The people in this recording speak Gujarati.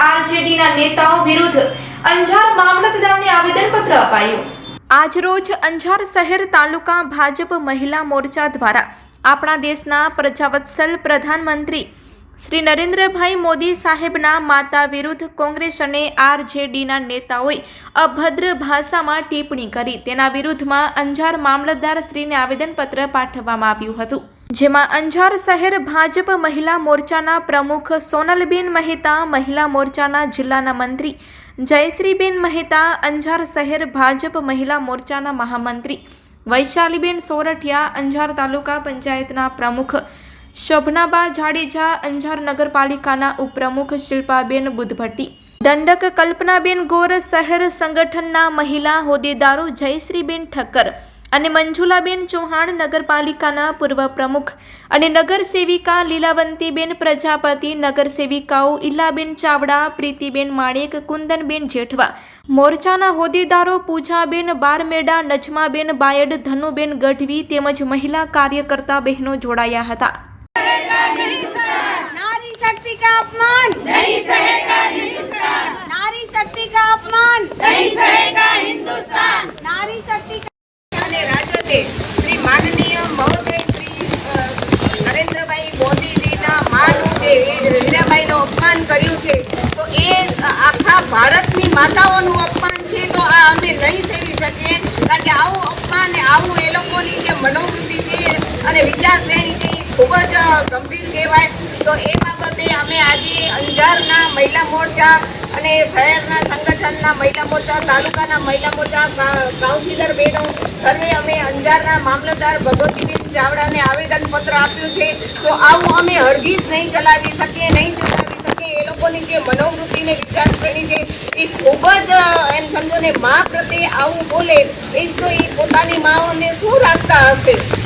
ડીના નેતાઓ વિરુદ્ધ અંજાર મામલતદારને આવેદનપત્ર અપાયું. આજરોજ અંજાર શહેર તાલુકા ભાજપ મહિલા મોરચા દ્વારા આપણા દેશના પ્રજાવત્સલ પ્રધાનમંત્રી શ્રી નરેન્દ્રભાઈ મોદી સાહેબના માતા વિરુદ્ધ કોંગ્રેસ અને આરજેડીના નેતાઓએ અભદ્ર ભાષામાં ટિપ્પણી કરી. તેના વિરુદ્ધમાં અંજાર મામલતદાર શ્રીને આવેદનપત્ર પાઠવવામાં આવ્યું હતું. જેમાં અંજાર શહેર ભાજપ મહિલા મોરચાના પ્રમુખ સોનલબેન મહેતા, મહિલા મોરચાના જિલ્લાના મંત્રી જયશ્રીબેન મહેતા, અંજાર શહેર ભાજપ મહિલા મોરચાના મહામંત્રી વૈશાલીબેન સોરઠિયા, અંજાર તાલુકા પંચાયતના પ્રમુખ શોભનાબા જાડેજા, અંજાર નગરપાલિકાના ઉપપ્રમુખ શિલ્પાબેન બુધભટ્ટી, દંડક કલ્પનાબેન ગોર શહેર સંગઠનના મહિલા હોદ્દેદારો જયશ્રીબેન ઠક્કર અને મંજુલાબેન ચૌહાણ નગરપાલિકાના પૂર્વ પ્રમુખ અને નગરસેવિકા લીલાવંતીબેન પ્રજાપતિ નગરસેવિકાઓ ઈલાબેન ચાવડા પ્રીતિબેન માણેક કુંદનબેન જેઠવા મોરચાના હોદેદારો પૂજાબેન બારમેડા નજમાબેન બાયડ ધનુબેન ગઢવી તેમજ મહિલા કાર્યકર્તા બહેનો જોડાયા હતા. નારી શક્તિ કા અપમાન? નહીં સહેગા હિન્દુસ્તાન. નારી શક્તિ ગંભીર કહેવાય. તો એ બાબતે અમે આજે અંજારના મહિલા મોરચા અને શહેરના સંગઠનના મહિલા મોરચા, તાલુકાના મહિલા મોરચા કાઉન્સિલર બહેનો સર્વે અમે અંજારના મામલતદાર ભગવતીબેન ચાવડાને આવેદનપત્ર આપ્યું છે. તો આવું અમે હરગીજ નહીં ચલાવી શકીએ, નહીં ચલાવી શકીએ. એ લોકોની જે મનોવૃત્તિને વિચારસરણી છે, એ ખૂબ જ એમ સમજો ને મા પ્રત્યે આવું બોલે, એ તો એ પોતાની માઓને શું રાખતા હશે?